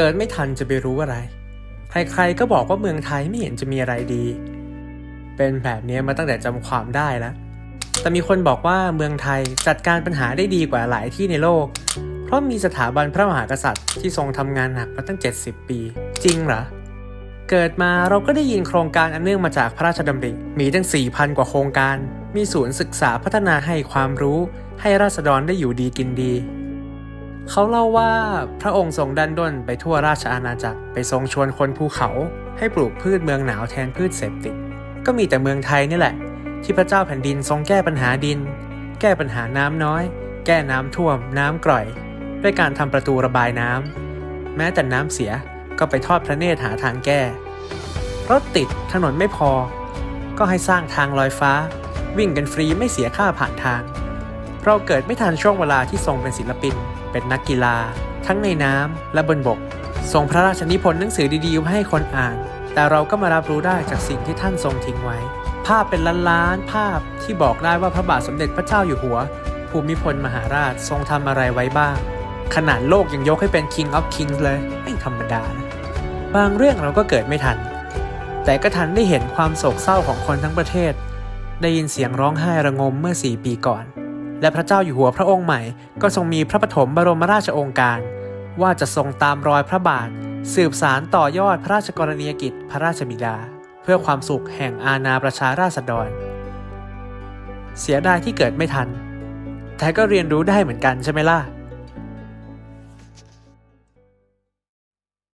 เกิดไม่ทันจะไปรู้อะไร ใครๆก็บอกว่าเมืองไทยไม่เห็นจะมีอะไรดี เป็นแบบนี้มาตั้งแต่จำความได้แล้ว แต่มีคนบอกว่าเมืองไทยจัดการปัญหาได้ดีกว่าหลายที่ในโลก เพราะมีสถาบันพระมหากษัตริย์ที่ทรงทำงานหนักมาตั้ง 70 ปี จริงเหรอเกิดมาเราก็ได้ยินโครงการอันเนื่องมาจากพระราชดำริ มีตั้ง 4,000 กว่าโครงการ มีศูนย์ศึกษาพัฒนาให้ความรู้ ให้ราษฎรได้อยู่ดีกินดี เขาเล่าว่าพระองค์ทรงดันด้นไปทั่วราชอาณาจักรไปทรงชวนคนภูเขาให้ปลูกพืชเมืองหนาวแทนพืชเสพติด ก็มีแต่เมืองไทยนี่แหละ ที่พระเจ้าแผ่นดินทรงแก้ปัญหาดิน แก้ปัญหาน้ำน้อย แก้น้ำท่วม น้ำกร่อย ด้วยการทำประตูระบายน้ำแม้แต่น้ำเสียก็ไปทอดพระเนตรหาทางแก้ รถติดถนนไม่พอ ก็ให้สร้างทางลอยฟ้า วิ่งกันฟรีไม่เสียค่าผ่านทาง เราเกิดไม่ทันช่วงเวลาที่ทรงเป็นศิลปิน เป็นนักกีฬา ทั้งในน้ำและบนบก ทรงพระราชนิพนธ์หนังสือดีๆให้คนอ่าน แต่เราก็มารับรู้ได้จากสิ่งที่ท่านทรงทิ้งไว้ ภาพเป็นล้านๆภาพที่บอกได้ว่าพระบาทสมเด็จพระเจ้าอยู่หัว ภูมิพลมหาราชทรงทำอะไรไว้บ้าง ขนาดโลกยังยกให้เป็น King of Kings เลยไม่ธรรมดานะบางเรื่องเราก็เกิดไม่ทัน แต่ก็ทันได้เห็นความโศกเศร้าของคนทั้งประเทศ ได้ยินเสียงร้องไห้ระงมเมื่อ 4 ปีก่อน และพระเจ้าอยู่หัวพระองค์ใหม่ ก็ทรงมีพระปฐมบรมราชองค์การ ว่าจะทรงตามรอยพระบาท สืบสารต่อยอดพระราชกรณียกิจพระราชบิดา เพื่อความสุขแห่งอาณาประชาราษฎร เสียดายที่เกิดไม่ทัน แต่ก็เรียนรู้ได้เหมือนกันใช่ไหมล่ะ